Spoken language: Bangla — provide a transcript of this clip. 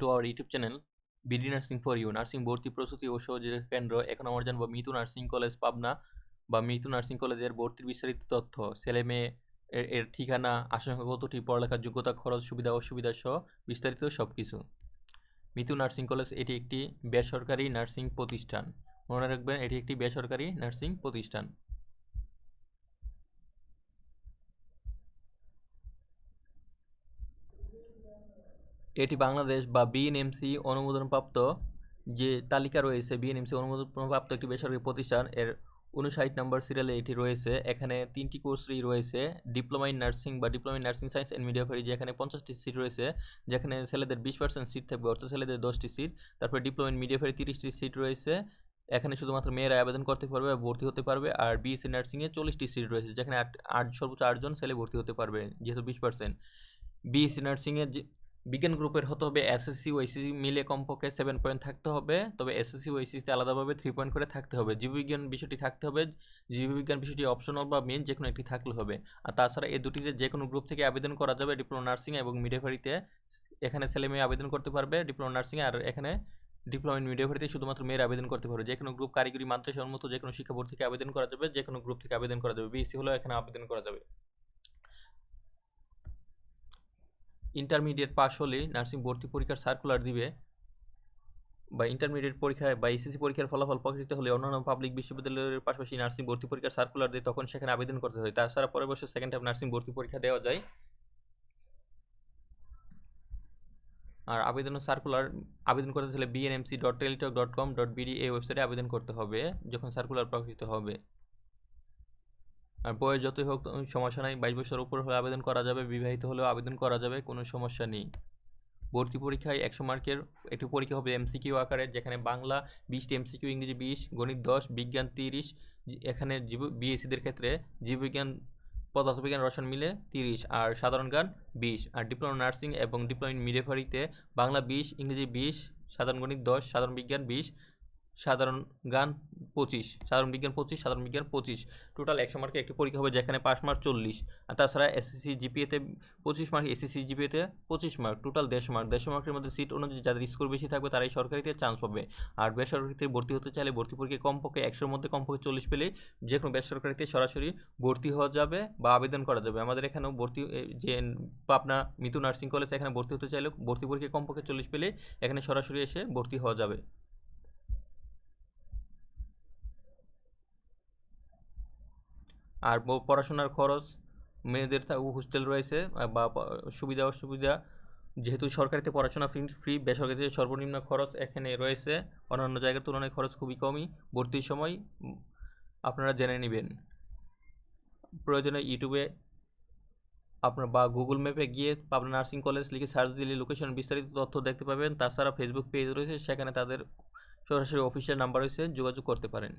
To our YouTube channel BD nursing for you nursing ভর্তি প্রস্তুতি ও সহযোগিতা কেন্দ্র এখন আমরা জানব মিতু নার্সিং কলেজ পাবনা বা মিতু নার্সিং কলেজের ভর্তির বিস্তারিত তথ্য। ছেলে মেয়ে এর ঠিকানা আশঙ্কা কতটি পড়ালেখার যোগ্যতা, খরচ, সুবিধা, অসুবিধা সহ বিস্তারিত সব কিছু মিতু নার্সিং কলেজ এটি একটি বেসরকারি নার্সিং প্রতিষ্ঠান। মনে রাখবেন, এটি একটি বেসরকারি নার্সিং প্রতিষ্ঠান। এটি বাংলাদেশ বা বিএনএমসি অনুমোদনপ্রাপ্ত যে তালিকা রয়েছে বিএনএমসি অনুমোদনপ্রাপ্ত একটি বেসরকারি প্রতিষ্ঠান, এর উনষাট নম্বর সিরিয়ালে এটি রয়েছে। এখানে তিনটি কোর্সই রয়েছে, ডিপ্লোমা ইন নার্সিং বা diploma in nursing science and midwifery যেখানে পঞ্চাশটি সিট রয়েছে। যেখানে ছেলেদের বিশ পার্সেন্ট সিট থাকবে, অর্থাৎ ছেলেদের দশটি সিট। তারপরে ডিপ্লোমা ইন মিডিয়াফারি তিরিশটি সিট রয়েছে। এখানে শুধুমাত্র মেয়েরা আবেদন করতে পারবে, ভর্তি হতে পারবে, আর বিএসসি নার্সিংয়ে চল্লিশটি সিট রয়েছে, যেখানে আট আট সর্বোচ্চ আটজন ছেলে ভর্তি হতে পারবে, যেহেতু বিশ পার্সেন্ট। বিএসসি নার্সিংয়ে বিজ্ঞান গ্রুপের হতে হবে এসএসসি ওএসসি মিলে কমপক্ষে সেভেন পয়েন্ট থাকতে হবে। তবে এসএসসি ওএসসিতে আলাদাভাবে থ্রি পয়েন্ট করে থাকতে হবে। জীববিজ্ঞান বিষয়টি থাকতে হবে। জীববিজ্ঞান বিষয়টি অপশনাল বা মেন যে কোনো একটি থাকলে হবে। আর তাছাড়া এই দুটিতে যে কোনো গ্রুপ থেকে আবেদন করা যাবে ডিপ্লোমা নার্সিং এবং মিডিয়াফারিতে এখানে ছেলে মেয়ে আবেদন করতে পারবে ডিপ্লোমা নার্সিং আর এখানে ডিপ্লোমা ইন মিডিয়াফারিতে শুধুমাত্র মেয়ের আবেদন করতে পারবে। যে কোনো গ্রুপ কারিগরি মাদ্রাসা উন্মুক্ত যে কোনো শিক্ষা বোর্ড থেকে আবেদন করা যাবে যে কোনো গ্রুপ থেকে আবেদন করা যাবে। বিএসসি হলেও এখানে আবেদন করা যাবে। ইন্টারমিডিয়েট পাস হলেই নার্সিং ভর্তি পরীক্ষার সার্কুলার দিবে বা ইন্টারমিডিয়েট পরীক্ষায় বা এসএসসি পরীক্ষার ফলাফল প্রকাশিত হলে অন্যান্য পাবলিক বিশ্ববিদ্যালয়ের পাশাপাশি নার্সিং ভর্তি পরীক্ষার সার্কুলার দিয়ে তখন সেখানে আবেদন করতে হয়। তাছাড়া পরের বছর সেকেন্ড টাইম নার্সিং ভর্তি পরীক্ষা দেওয়া যায়। আর আবেদন সার্কুলার আবেদন করতে হলে BNMC dot Teletalk dot com dot BD এই ওয়েবসাইটে আবেদন করতে হবে, যখন সার্কুলার প্রকাশিত হবে। আর বয়স যতই হোক সমস্যা নাই। বাইশ বছর উপর হলে আবেদন করা যাবে, বিবাহিত হলেও আবেদন করা যাবে, কোনো সমস্যা নেই। ভর্তি পরীক্ষায় একশো মার্কের একটি পরীক্ষা হবে এমসিকিউ আকারে, যেখানে বাংলা বিশটি এমসিকিউ ইংরেজি বিশ, গণিত দশ, বিজ্ঞান তিরিশ এখানে জীব বিএসসিদের ক্ষেত্রে জীববিজ্ঞান, পদার্থবিজ্ঞান, রসায়ন মিলে তিরিশ, আর সাধারণ জ্ঞান বিশ, আর ডিপ্লোমা নার্সিং এবং ডিপ্লোমা ইন মিডিয়াফারিতে বাংলা বিশ, ইংরেজি বিশ, সাধারণ গণিত দশ, সাধারণ বিজ্ঞান বিশ সাধারণ গান পঁচিশ, সাধারণ বিজ্ঞান পঁচিশ, সাধারণ বিজ্ঞান পঁচিশ। টোটাল একশো মার্কের একটি পরীক্ষা হবে যেখানে পাস মার্ক চল্লিশ। আর তাছাড়া এসএসসি জিপিএতে পঁচিশ মার্ক এসএসসি জিপিএতে পঁচিশ মার্ক টোটাল দেড়শো মার্ক দেড়শো মার্কের মধ্যে সিট অনুযায়ী যাদের স্কোর বেশি থাকবে তারাই সরকারিতে চান্স পাবে। আর বেসরকারিতে ভর্তি হতে চাইলে ভর্তি পরীক্ষায় কমপক্ষে একশোর মধ্যে কমপক্ষে চল্লিশ পেলে যে কোনো বেসরকারিতে সরাসরি ভর্তি হওয়া যাবে বা আবেদন করা যাবে। আমাদের এখানেও ভর্তি যে পাবনা মিতু নার্সিং কলেজ এখানে ভর্তি হতে চাইলে ভর্তি পরীক্ষায় কমপক্ষে চল্লিশ পেলে এখানে সরাসরি এসে ভর্তি হওয়া যাবে। আর পড়াশোনার খরচ, মেয়েদের হোস্টেল রয়েছে বা সুবিধা, অসুবিধা, যেহেতু সরকারিতে পড়াশোনা ফ্রি ফ্রি, বেসরকারিতে সর্বনিম্ন খরচ এখানে রয়েছে, অন্যান্য জায়গার তুলনায় খরচ খুবই কমই, ভর্তির সময় আপনারা জেনে নেবেন। প্রয়োজনে ইউটিউবে আপনার বা গুগল ম্যাপে গিয়ে পাবনা নার্সিং কলেজ লিখে সার্চ দিলে লোকেশন, বিস্তারিত তথ্য দেখতে পাবেন, তাছাড়া ফেসবুক পেজ রয়েছে, সেখানে তাদের সরাসরি অফিসের নাম্বার রয়েছে, যোগাযোগ করতে পারেন।